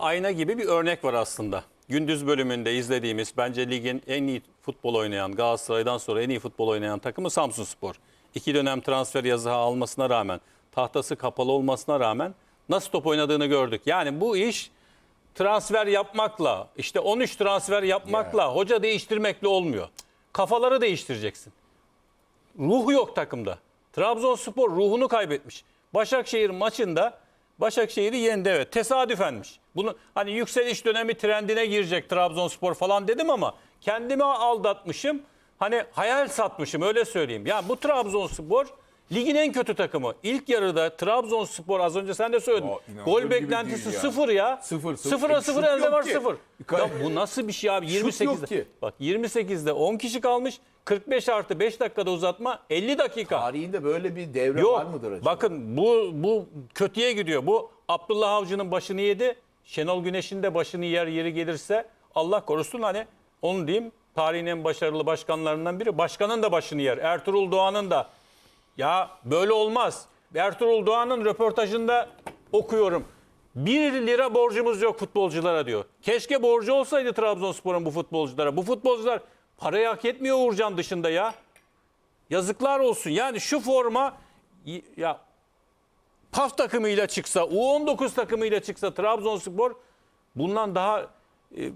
ayna gibi bir örnek var aslında. Gündüz bölümünde izlediğimiz bence ligin en iyi futbol oynayan Galatasaray'dan sonra en iyi futbol oynayan takımı Samsunspor. İki dönem transfer yazığı almasına rağmen, tahtası kapalı olmasına rağmen nasıl top oynadığını gördük. Yani bu iş transfer yapmakla, işte 13 transfer yapmakla, hoca değiştirmekle olmuyor. Kafaları değiştireceksin. Ruhu yok takımda. Trabzonspor ruhunu kaybetmiş. Başakşehir maçında Başakşehir'i yendi evet. Tesadüfenmiş. Bunu hani yükseliş dönemi trendine girecek Trabzonspor falan dedim ama kendimi aldatmışım. Hani hayal satmışım öyle söyleyeyim. Ya bu Trabzonspor ligin en kötü takımı. İlk yarıda Trabzonspor az önce sen de söyledin. İnanılır Gol beklentisi ya. sıfır ya. Sıfır, sıfır. Sıfıra E, sıfır elde var ki. sıfır. Ya bu nasıl bir şey abi? Şut yok 28'de. ki. Bak 28'de 10 kişi kalmış. 45 artı 5 dakikada uzatma 50 dakika. Tarihinde böyle bir devre Yok. var mıdır acaba? Bakın bu bu kötüye gidiyor. Bu Abdullah Avcı'nın başını yedi. Şenol Güneş'in de başını yer yeri gelirse Allah korusun hani onu diyeyim. Tarihin en başarılı başkanlarından biri. Başkanın da başını yer. Ertuğrul Doğan'ın da. Ya böyle olmaz. Ertuğrul Doğan'ın röportajında okuyorum. 1 lira borcumuz yok futbolculara diyor. Keşke borcu olsaydı Trabzonspor'un bu futbolculara. Bu futbolcular parayı hak etmiyor Uğurcan dışında ya. Yazıklar olsun. Yani şu forma ya PAF takımıyla çıksa, U19 takımıyla çıksa Trabzonspor bundan daha e,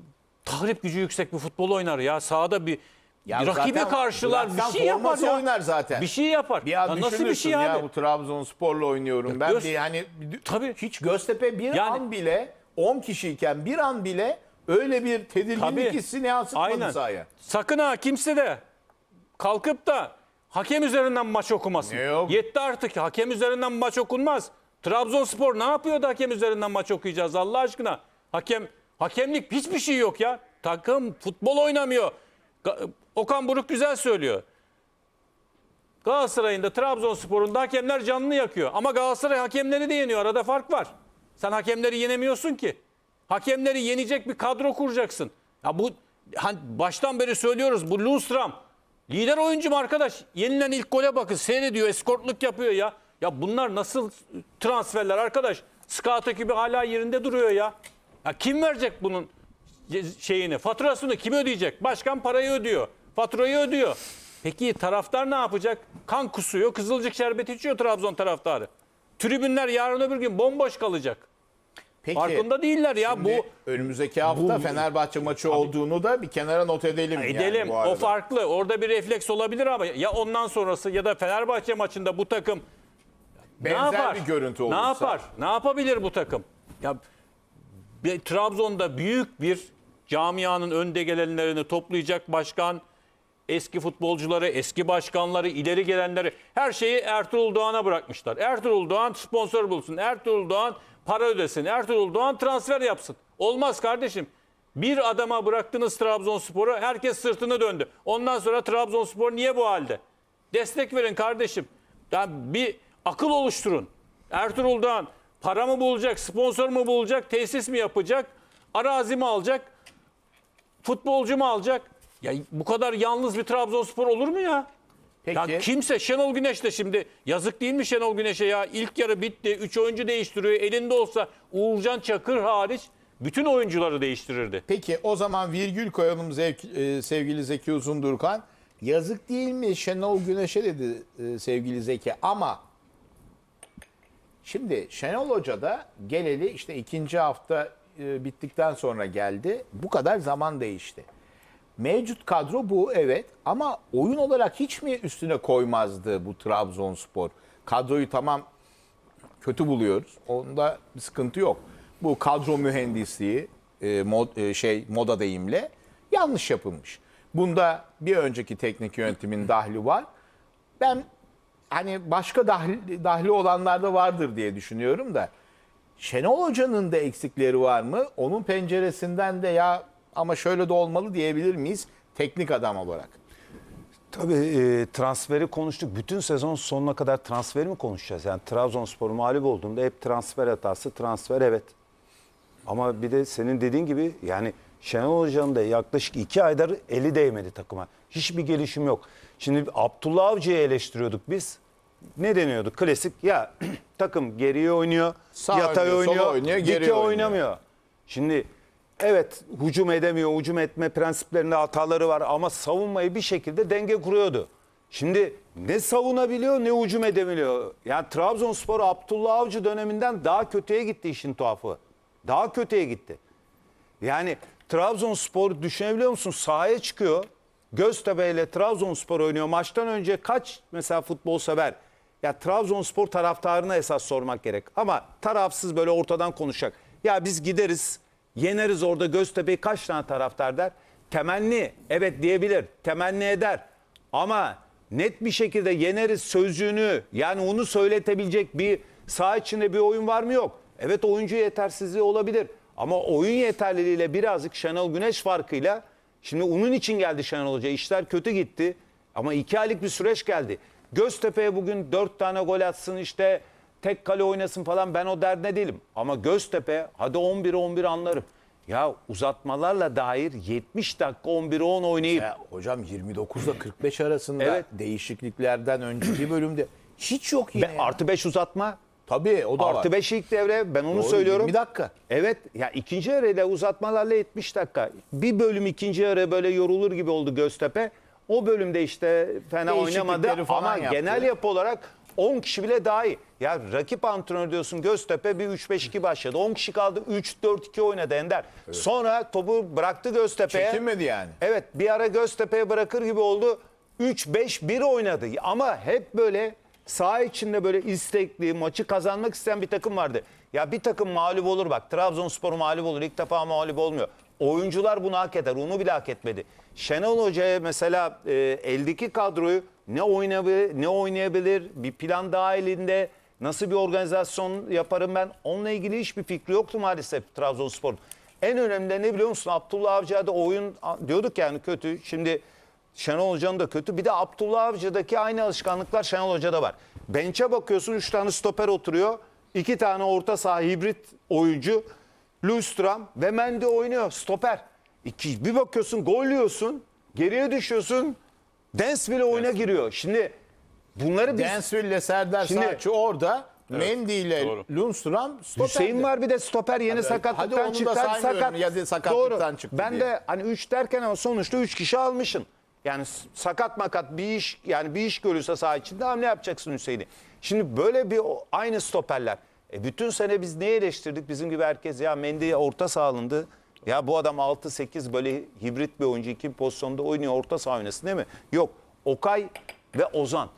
tahrip gücü yüksek bir futbol oynar ya. Sahada bir Ya rakibi zaten karşılar, bir şey yapar ya. oynar zaten. Bir şey yapar. Bir Ya nasıl bir şey ya abi? bu Trabzonspor'la oynuyorum. Ben Göz- bir hani Tabii. hiç Göztepe bir Yani- an bile 10 kişiyken bir an bile öyle bir tedirginlik Tabii. hissini yansıtmadı Aynen. sahaya. Sakın ha kimse de kalkıp da hakem üzerinden maç okumasın. Ne yok? Yetti artık. Hakem üzerinden maç okunmaz. Trabzonspor ne yapıyor da hakem üzerinden maç okuyacağız Allah aşkına? Hakem hakemlik hiçbir şey yok ya. Takım futbol oynamıyor. Ga- Okan Buruk güzel söylüyor. Galatasaray'ın da Trabzonspor'un da hakemler canını yakıyor. Ama Galatasaray hakemleri de yeniyor. Arada fark var. Sen hakemleri yenemiyorsun ki. Hakemleri yenecek bir kadro kuracaksın. Ya bu hani baştan beri söylüyoruz bu Lundstram. Lider oyuncum arkadaş. Yenilen ilk gole bakın seyrediyor, eskortluk yapıyor ya. Ya bunlar nasıl transferler arkadaş? Scout ekibi hala yerinde duruyor ya. Ya kim verecek bunun şeyini, faturasını kim ödeyecek? Başkan parayı ödüyor. Faturayı ödüyor. Peki taraftar ne yapacak? Kan kusuyor, kızılcık şerbeti içiyor Trabzon taraftarı. Tribünler yarın öbür gün bomboş kalacak. Peki. Farkında değiller ya bu. önümüzdeki hafta bu- Fenerbahçe maçı olduğunu da bir kenara not edelim. yani Edelim. arada. o farklı. Orada bir refleks olabilir ama ya ondan sonrası ya da Fenerbahçe maçında bu takım Benzer ne yapar? bir görüntü Ne olursa. yapar? Ne yapabilir bu takım? Ya bir- Trabzon'da büyük bir camianın önde gelenlerini toplayacak başkan, eski futbolcuları, eski başkanları, ileri gelenleri her şeyi Ertuğrul Doğan'a bırakmışlar. Ertuğrul Doğan sponsor bulsun. Ertuğrul Doğan para ödesin. Ertuğrul Doğan transfer yapsın. Olmaz kardeşim. Bir adama bıraktınız Trabzonspor'u herkes sırtını döndü. Ondan sonra Trabzonspor niye bu halde? Destek verin kardeşim. Yani bir akıl oluşturun. Ertuğrul Doğan para mı bulacak, sponsor mu bulacak, tesis mi yapacak, arazi mi alacak, futbolcu mu alacak? Ya bu kadar yalnız bir Trabzonspor olur mu ya? Peki. Ya kimse Şenol Güneş de şimdi yazık değil mi Şenol Güneş'e ya? İlk yarı bitti. 3 oyuncu değiştiriyor. Elinde olsa Uğurcan Çakır hariç bütün oyuncuları değiştirirdi. Peki o zaman virgül koyalım zevk, e, sevgili Zeki Uzundurkan. Yazık değil mi Şenol Güneş'e dedi e, sevgili Zeki ama şimdi Şenol Hoca da geleli işte ikinci hafta e, bittikten sonra geldi. Bu kadar zaman değişti. Mevcut kadro bu evet ama oyun olarak hiç mi üstüne koymazdı bu Trabzonspor? Kadroyu tamam kötü buluyoruz. Onda bir sıkıntı yok. Bu kadro mühendisliği e, mod, e, şey moda deyimle yanlış yapılmış. Bunda bir önceki teknik yönetimin dahli var. Ben hani başka dahli, dahli olanlar da vardır diye düşünüyorum da Şenol Hoca'nın da eksikleri var mı? Onun penceresinden de ya ama şöyle de olmalı diyebilir miyiz teknik adam olarak? Tabii e, transferi konuştuk. Bütün sezon sonuna kadar transferi mi konuşacağız? Yani Trabzonspor mağlup olduğunda hep transfer hatası, transfer evet. Ama bir de senin dediğin gibi yani Şenol Hoca'nın da yaklaşık iki aydır eli değmedi takıma. Hiçbir gelişim yok. Şimdi Abdullah Avcı'yı eleştiriyorduk biz. Ne deniyordu? Klasik ya takım geriye oynuyor, Sağ yatay oynuyor, oynuyor, oynuyor, dike geriye oynuyor. oynamıyor. Şimdi evet hücum edemiyor. Hücum etme prensiplerinde hataları var ama savunmayı bir şekilde denge kuruyordu. Şimdi ne savunabiliyor ne hücum edebiliyor. Yani Trabzonspor Abdullah Avcı döneminden daha kötüye gitti işin tuhafı. Daha kötüye gitti. Yani Trabzonspor düşünebiliyor musun? Sahaya çıkıyor. Göztepe ile Trabzonspor oynuyor. Maçtan önce kaç mesela futbol sever? Ya Trabzonspor taraftarına esas sormak gerek. Ama tarafsız böyle ortadan konuşacak. Ya biz gideriz, yeneriz orada Göztepe'yi kaç tane taraftar der? Temenni, evet diyebilir. Temenni eder. Ama net bir şekilde yeneriz sözcüğünü yani onu söyletebilecek bir saha içinde bir oyun var mı yok. Evet oyuncu yetersizliği olabilir. Ama oyun yeterliliğiyle birazcık Şenol Güneş farkıyla şimdi onun için geldi Şenol Hoca. İşler kötü gitti ama iki aylık bir süreç geldi. Göztepe'ye bugün dört tane gol atsın işte tek kale oynasın falan ben o derdine değilim. Ama Göztepe hadi 11-11 anlarım. Ya uzatmalarla dair 70 dakika 11'e 10 oynayıp Ya hocam 29 ile 45 arasında Evet. değişikliklerden önceki bölümde hiç yok yine. Be- ya. artı 5 uzatma. Tabii o da var. Artı 5 ilk devre ben onu Doğru, söylüyorum. 20 dakika. Evet ya ikinci yarıyla uzatmalarla 70 dakika. Bir bölüm ikinci yarı böyle yorulur gibi oldu Göztepe. O bölümde işte fena oynamadı ama yaptı. genel yapı olarak 10 kişi bile daha iyi. Ya rakip antrenör diyorsun Göztepe bir 3-5-2 başladı. 10 kişi kaldı 3-4-2 oynadı Ender. Sonra topu bıraktı Göztepe'ye. Çekinmedi yani. Evet bir ara Göztepe'ye bırakır gibi oldu. 3-5-1 oynadı ama hep böyle saha içinde böyle istekli, maçı kazanmak isteyen bir takım vardı. Ya bir takım mağlup olur bak. Trabzonspor mağlup olur. İlk defa mağlup olmuyor. Oyuncular bunu hak eder. Onu bile hak etmedi. Şenol Hoca'ya mesela e, eldeki kadroyu ne oynayabilir, ne oynayabilir, bir plan dahilinde nasıl bir organizasyon yaparım ben onunla ilgili hiçbir fikri yoktu maalesef Trabzonspor'un. En önemli ne biliyor musun? Abdullah Avcı'da oyun diyorduk yani kötü. Şimdi Şenol Hoca'nın da kötü. Bir de Abdullah Avcı'daki aynı alışkanlıklar Şenol Hoca'da var. Benç'e bakıyorsun 3 tane stoper oturuyor. 2 tane orta saha hibrit oyuncu. Lustram ve Mendy oynuyor stoper. İki, bir bakıyorsun gol yiyorsun. Geriye düşüyorsun. Densville oyuna giriyor. Şimdi bunları biz... Densville ile Serdar Şimdi- Saatçi orada. Mendy ile doğru. Lundstram stoperdi. Hüseyin var bir de stoper yeni Hadi- sakatlıktan hadi onu da çıktı. Hadi saymıyorum ya sakatlıktan çıktı Ben diye. de hani 3 derken ama sonuçta 3 kişi almışsın. Yani sakat makat bir iş yani bir iş görürse saha içinde hamle yapacaksın Hüseyin'i. Şimdi böyle bir aynı stoperler. E bütün sene biz neyi eleştirdik? Bizim gibi herkes ya Mendy'ye orta saha alındı. Ya bu adam 6-8 böyle hibrit bir oyuncu iki pozisyonda oynuyor orta saha oynasın değil mi? Yok. Okay ve Ozan.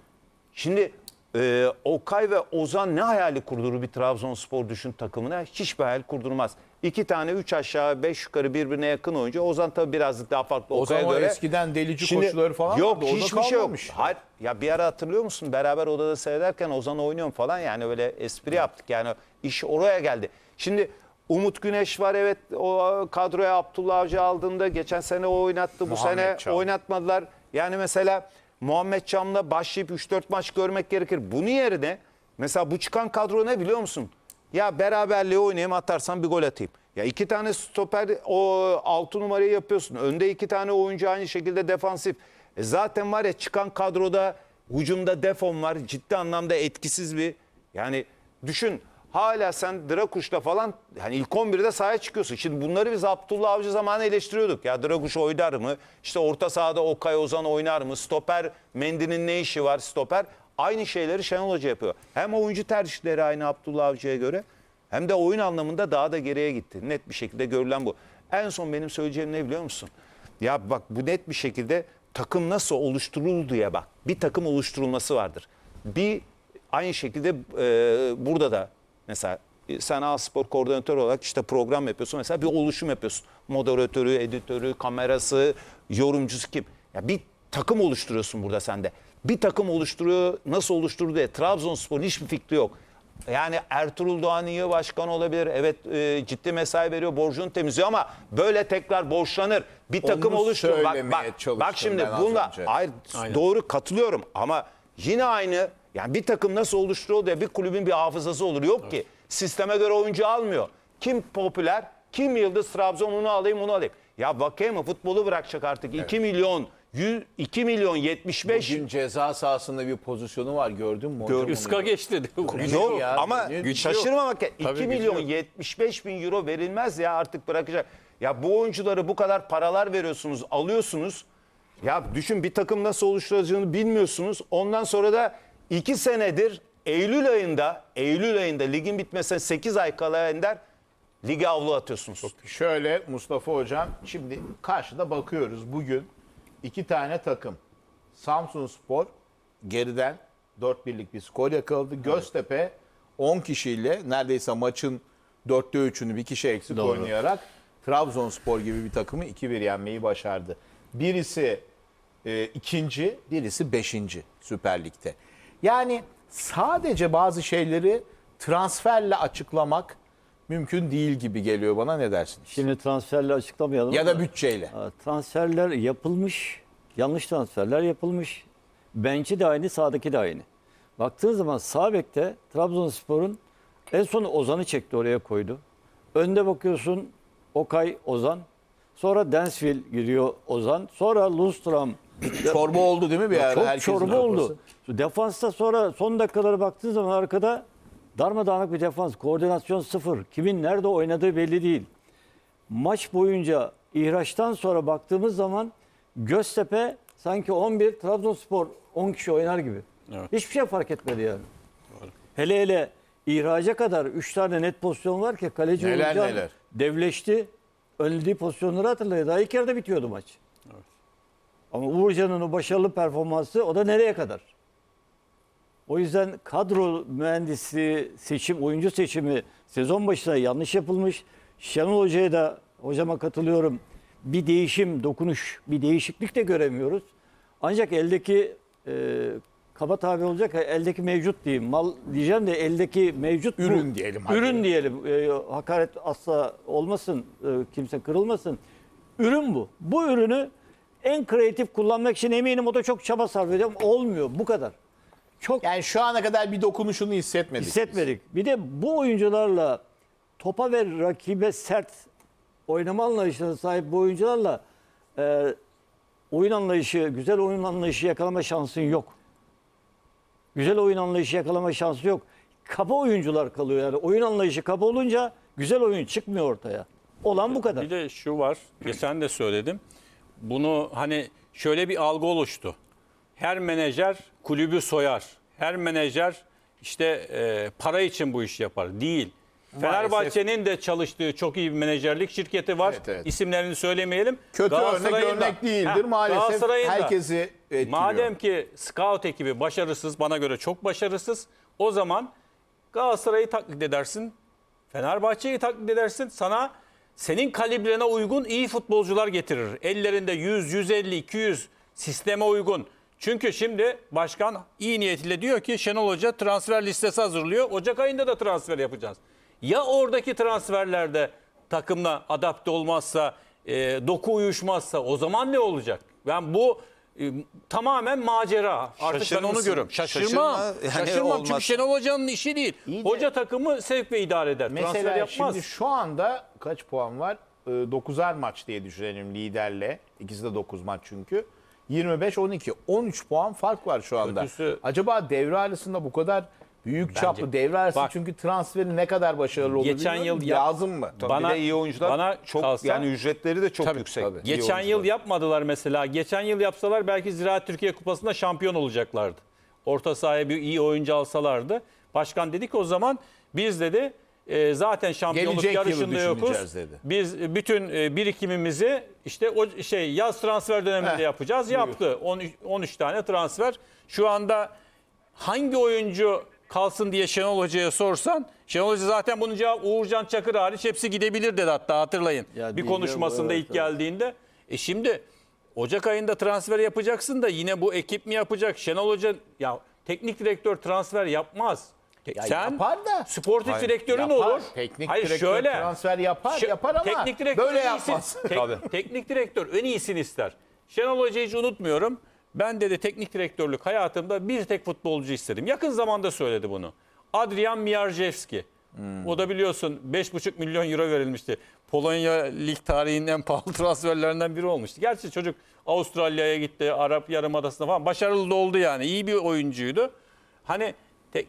Şimdi e, Okay ve Ozan ne hayali kurdurur bir Trabzonspor düşün takımına? Hiçbir hayal kurdurmaz. İki tane üç aşağı beş yukarı birbirine yakın oyuncu. Ozan tabii birazcık daha farklı Ozan Okay'a göre. eskiden delici koşuları falan Yok vardı, hiçbir şey yok. Hayır, ya bir ara hatırlıyor musun? Beraber odada seyrederken Ozan oynuyorum falan yani öyle espri yaptık. Yani iş oraya geldi. Şimdi Umut Güneş var evet o kadroya Abdullah Avcı aldığında geçen sene o oynattı. Bu Muhammed sene Çam. oynatmadılar. Yani mesela Muhammed Çam'la başlayıp 3-4 maç görmek gerekir. Bunun yerine mesela bu çıkan kadro ne biliyor musun? Ya beraberliği oynayayım atarsam bir gol atayım. Ya iki tane stoper o 6 numarayı yapıyorsun. Önde iki tane oyuncu aynı şekilde defansif. E zaten var ya çıkan kadroda hücumda defon var. Ciddi anlamda etkisiz bir yani düşün hala sen Drakuş'la falan hani ilk 11'de sahaya çıkıyorsun. Şimdi bunları biz Abdullah Avcı zamanı eleştiriyorduk. Ya Drakuş oynar mı? İşte orta sahada Okay Ozan oynar mı? Stoper Mendy'nin ne işi var stoper? Aynı şeyleri Şenol Hoca yapıyor. Hem oyuncu tercihleri aynı Abdullah Avcı'ya göre hem de oyun anlamında daha da geriye gitti. Net bir şekilde görülen bu. En son benim söyleyeceğim ne biliyor musun? Ya bak bu net bir şekilde takım nasıl oluşturuldu diye bak. Bir takım oluşturulması vardır. Bir aynı şekilde e, burada da mesela e, sen A Spor koordinatör olarak işte program yapıyorsun. Mesela bir oluşum yapıyorsun. Moderatörü, editörü, kamerası, yorumcusu kim? Ya bir takım oluşturuyorsun burada sende. Bir takım oluşturuyor, nasıl oluşturdu diye. Trabzonspor'un hiçbir fikri yok. Yani Ertuğrul Doğan iyi başkan olabilir. Evet e, ciddi mesai veriyor, borcunu temizliyor ama böyle tekrar borçlanır. Bir takım Onu oluştur. Bak, bak, bak şimdi bununla hayır, Aynen. doğru katılıyorum ama yine aynı yani bir takım nasıl oluşturuyor diye bir kulübün bir hafızası olur. Yok ki sisteme göre oyuncu almıyor. Kim popüler, kim yıldız Trabzon onu alayım onu alayım. Ya Vakeme futbolu bırakacak artık. 2 milyon 100 2 milyon 75 Bugün ceza sahasında bir pozisyonu var gördün mü? hocam onu? Iska geçti. Yok ya, ama gücü- şaşırmamak ya. 2 Tabii milyon gücü yok. 75 bin euro verilmez ya artık bırakacak. Ya bu oyuncuları bu kadar paralar veriyorsunuz, alıyorsunuz. Ya düşün bir takım nasıl oluşturacağını bilmiyorsunuz. Ondan sonra da 2 senedir Eylül ayında, Eylül ayında ligin bitmesine 8 ay kala Ender lige avlu atıyorsunuz. Şöyle Mustafa Hocam şimdi karşıda bakıyoruz bugün iki tane takım. Samsun Spor geriden 4 birlik bir skor yakaladı. Göztepe 10 kişiyle neredeyse maçın 4'te 3'ünü bir kişi eksik Doğru. oynayarak Trabzonspor gibi bir takımı 2-1 yenmeyi başardı. Birisi e, ikinci, birisi beşinci Süper Lig'de. Yani sadece bazı şeyleri transferle açıklamak mümkün değil gibi geliyor bana ne dersiniz? Şimdi transferle açıklamayalım. ya da bütçeyle. e, transferler yapılmış. Yanlış transferler yapılmış. Bençi de aynı, sağdaki de aynı. Baktığın zaman sağ bekte Trabzonspor'un en son Ozan'ı çekti oraya koydu. Önde bakıyorsun Okay Ozan. Sonra Densville giriyor Ozan. Sonra Lundstram. Çorba oldu değil mi bir ara? Çok Herkesin çorba oldu. Defansta sonra son dakikalara baktığın zaman arkada darmadağınık bir defans. Koordinasyon sıfır. Kimin nerede oynadığı belli değil. Maç boyunca ihraçtan sonra baktığımız zaman Göztepe sanki 11, Trabzonspor 10 kişi oynar gibi. Evet. Hiçbir şey fark etmedi yani. Hele hele ihraca kadar 3 tane net pozisyon var ki kaleci Neler Uğurcan neler. devleşti. Önlediği pozisyonları hatırlayın. Daha ilk yarıda bitiyordu maç. Ama Uğurcan'ın o başarılı performansı o da nereye kadar? O yüzden kadro mühendisliği, seçim, oyuncu seçimi sezon başında yanlış yapılmış. Şenol Hoca'ya da hocama katılıyorum. Bir değişim, dokunuş, bir değişiklik de göremiyoruz. Ancak eldeki e, kaba tabi olacak eldeki mevcut diyeyim. Mal diyeceğim de eldeki mevcut bu. Ürün diyelim hadi. Ürün diyelim. E, hakaret asla olmasın. e, kimse kırılmasın. Ürün bu. Bu ürünü en kreatif kullanmak için eminim o da çok çaba sarf ediyor. Olmuyor. Bu kadar. Çok Yani şu ana kadar bir dokunuşunu hissetmedik. hissetmedik. Bir de bu oyuncularla topa ve rakibe sert oynama anlayışına sahip bu oyuncularla e, oyun anlayışı, güzel oyun anlayışı yakalama şansın yok. Güzel oyun anlayışı yakalama şansı yok. Kaba oyuncular kalıyor yani. Oyun anlayışı kaba olunca güzel oyun çıkmıyor ortaya. Olan bu kadar. Bir de şu var, geçen de söyledim. Bunu hani şöyle bir algı oluştu. Her menajer kulübü soyar. Her menajer işte e, para için bu işi yapar. Değil. Fenerbahçe'nin de çalıştığı çok iyi bir menajerlik şirketi var. Evet, evet. İsimlerini söylemeyelim. Kötü örnek örnek değildir Heh, maalesef. Herkesi etkiliyor. Madem ki scout ekibi başarısız, bana göre çok başarısız, o zaman Galatasaray'ı taklit edersin, Fenerbahçe'yi taklit edersin. Sana senin kalibrene uygun iyi futbolcular getirir. Ellerinde 100, 150, 200 sisteme uygun. Çünkü şimdi başkan iyi niyetiyle diyor ki Şenol Hoca transfer listesi hazırlıyor. Ocak ayında da transfer yapacağız. Ya oradaki transferlerde takımla adapte olmazsa, e, doku uyuşmazsa o zaman ne olacak? Ben bu e, tamamen macera. Artık ben Şaşırır onu mısın? görüyorum. Şaşırmam. Şaşırma, yani Şaşırmam çünkü olmaz. Şenol Hoca'nın işi değil. İyi de- Hoca takımı sevk ve idare eder. transfer Mesela yapmaz. şimdi şu anda kaç puan var? 9'ar maç diye düşünelim liderle. İkisi de 9 maç çünkü. 25-12. 13 puan fark var şu anda. Kötüsü- Acaba devre arasında bu kadar büyük çaplı devre arası Bak- çünkü transferi ne kadar başarılı olur Geçen yıl yap- lazım mı? Tabii Bana- bir de iyi oyuncular bana çok kalsa- yani ücretleri de çok Tabii, yüksek. tabii. Geçen yıl yapmadılar mesela. Geçen yıl yapsalar belki Ziraat Türkiye Kupası'nda şampiyon olacaklardı. Orta sahaya bir iyi oyuncu alsalardı. Başkan dedi ki o zaman biz dedi e, zaten şampiyonluk Gelecek yılı yarışında yokuz. düşüneceğiz dedi. Biz bütün e, birikimimizi işte o şey yaz transfer döneminde Heh, yapacağız. buyur. Yaptı. 13, 13 tane transfer. Şu anda hangi oyuncu kalsın diye Şenol Hoca'ya sorsan Şenol Hoca zaten bunun cevabı Uğurcan Çakır hariç hepsi gidebilir dedi hatta hatırlayın. Ya bir konuşmasında evet, ilk evet. geldiğinde. E şimdi Ocak ayında transfer yapacaksın da yine bu ekip mi yapacak? Şenol Hoca ya teknik direktör transfer yapmaz. Ya Sen yapar da. sportif Hayır, direktörün yapar. olur. Teknik Hayır direktör şöyle. transfer yapar, Şe- yapar ama teknik direktör böyle yapmaz. tek- teknik direktör en iyisini ister. Şenol Hoca'yı hiç unutmuyorum. Ben dedi teknik direktörlük hayatımda bir tek futbolcu istedim. Yakın zamanda söyledi bunu. Adrian Miarjevski. O da biliyorsun 5,5 milyon euro verilmişti. Polonya lig tarihinin en pahalı transferlerinden biri olmuştu. Gerçi çocuk Avustralya'ya gitti, Arap Yarımadası'na falan başarılı da oldu yani. İyi bir oyuncuydu. Hani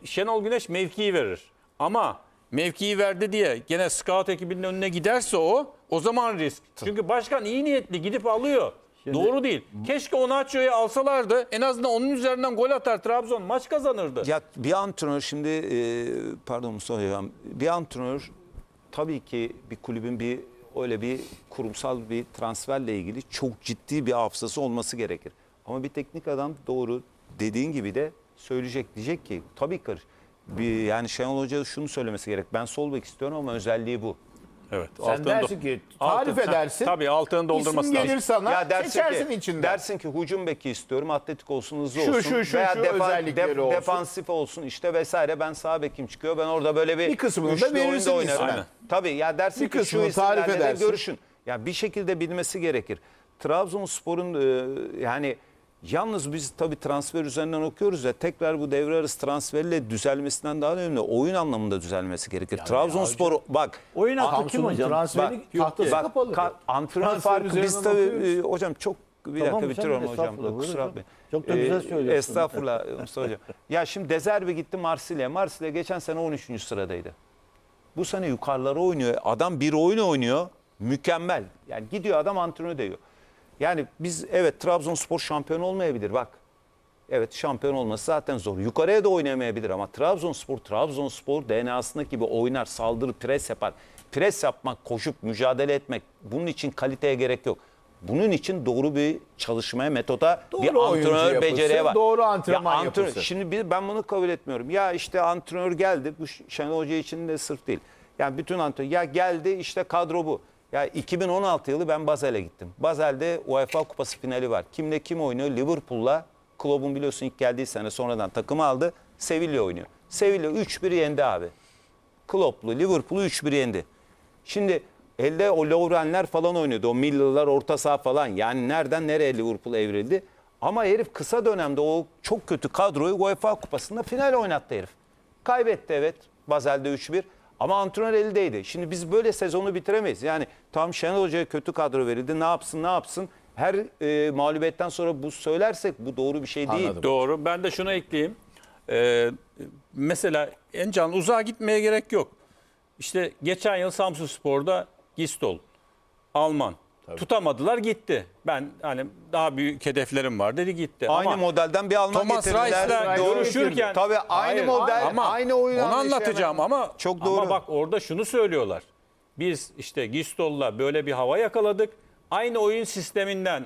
Şenol Güneş mevkiyi verir. Ama mevkiyi verdi diye gene scout ekibinin önüne giderse o o zaman risk. Çünkü başkan iyi niyetli gidip alıyor. Doğru değil. Keşke Onaçio'yu alsalardı. En azından onun üzerinden gol atar Trabzon maç kazanırdı. Ya bir antrenör şimdi e, pardon Mustafa Hocam bir antrenör tabii ki bir kulübün bir öyle bir kurumsal bir transferle ilgili çok ciddi bir hafızası olması gerekir. Ama bir teknik adam doğru dediğin gibi de söyleyecek diyecek ki tabii karış. Bir, yani Şenol Hoca şunu söylemesi gerek. Ben sol bek istiyorum ama özelliği bu. Evet. Sen altını dersin do- ki tarif altın- edersin. Tabii altını doldurması İsim gelir lazım. sana ya dersin seçersin ki, içinden. dersin ki hücum beki istiyorum, atletik olsun, hızlı Şu, olsun. şu, şu, veya şu özellikleri olsun. Defansif olsun işte vesaire. Ben sağ bekim çıkıyor. Ben orada böyle bir, Bir kısmını da üçlü oyunda verirsin oynarım. ismen. Aynen. Tabii ya dersin Bir ki şu kısmını tarif isimlerle de edersin. görüşün. Ya bir şekilde bilmesi gerekir. Trabzonspor'un e, yani yalnız biz tabii transfer üzerinden okuyoruz ya tekrar bu devre arası transferiyle düzelmesinden daha önemli. Oyun anlamında düzelmesi gerekir. Trabzonspor bak Oyun hakkı kim hocam? transferi Bak, tahtası bak, kapalı. ka- antrenör farkı biz tabii e, hocam çok bir Tamam, dakika bitiriyorum hocam. Kusura bakmayın. Çok da güzel Ee, söylüyorsun. Estağfurullah Mustafa hocam. Ya şimdi Dezerbi gitti Marsilya. Marsilya geçen sene 13. sıradaydı. Bu sene yukarılara oynuyor. Adam bir oyun oynuyor. Mükemmel. Yani gidiyor adam antrenör diyor. Yani biz evet Trabzonspor şampiyon olmayabilir bak. Evet şampiyon olması zaten zor. Yukarıya da oynayamayabilir ama Trabzonspor, Trabzonspor DNA'sındaki gibi oynar, saldırı, pres yapar. Pres yapmak, koşup mücadele etmek bunun için kaliteye gerek yok. Bunun için doğru bir çalışmaya, metoda Doğru bir antrenör yapısı, beceriği var. doğru antrenman Ya antrenör- yapısı. Şimdi bir- ben bunu kabul etmiyorum. Ya işte antrenör geldi. Bu Şenol Hoca için de sırf değil. Yani bütün antrenör ya geldi işte kadro bu. Ya 2016 yılı ben Bazel'e gittim. Bazel'de UEFA Kupası finali var. Kimle kim oynuyor? Liverpool'la Klopp'un biliyorsun ilk geldiği sene sonradan takımı aldı. Sevilla oynuyor. Sevilla 3-1 yendi abi. Klopp'lu Liverpool'u 3-1 yendi. Şimdi elde o Lovrenler falan oynuyordu. O Miller'lar orta saha falan. Yani nereden nereye Liverpool evrildi. Ama herif kısa dönemde o çok kötü kadroyu UEFA Kupası'nda final oynattı herif. Kaybetti evet Bazel'de 3-1 ama antrenör eldeydi. Şimdi biz böyle sezonu bitiremeyiz. Yani tam Şenol Hoca'ya kötü kadro verildi. Ne yapsın ne yapsın. Her e, mağlubiyetten sonra bu söylersek bu doğru bir şey değil. Anladım. Doğru. Ben de şuna ekleyeyim. Ee, mesela Encan uzağa gitmeye gerek yok. İşte geçen yıl Samsun Spor'da Gistol, Alman. Tutamadılar gitti. Ben hani daha büyük hedeflerim var dedi gitti. Aynı Ama modelden bir Alman Thomas getirdiler. Rice'la Doğru. görüşürken Tabii aynı Hayır, model, ama aynı oyun Onu anlayışı anlatacağım hemen. ama Çok Ama doğru. bak orada şunu söylüyorlar. Biz işte Gistol'la böyle bir hava yakaladık. Aynı oyun sisteminden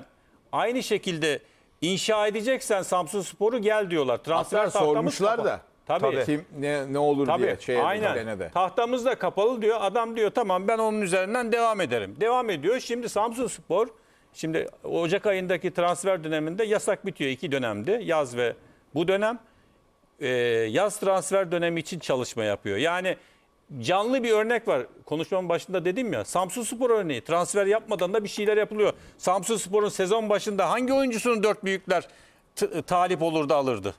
aynı şekilde inşa edeceksen Samsun Spor'u gel diyorlar. Transfer Hatta tahtamız sormuşlar kapalı. da. Tabii. Kim ne, ne olur Tabii. diye. Şeye, Aynen. de. Tahtamız da kapalı diyor. Adam diyor tamam ben onun üzerinden devam ederim. Devam ediyor. Şimdi Samsun Spor şimdi Ocak ayındaki transfer döneminde yasak bitiyor. iki dönemdi. Yaz ve bu dönem. Ee, yaz transfer dönemi için çalışma yapıyor. Yani canlı bir örnek var. Konuşmamın başında dedim ya. Samsun Spor örneği. Transfer yapmadan da bir şeyler yapılıyor. Samsun Spor'un sezon başında hangi oyuncusunun dört büyükler t- talip olurdu alırdı?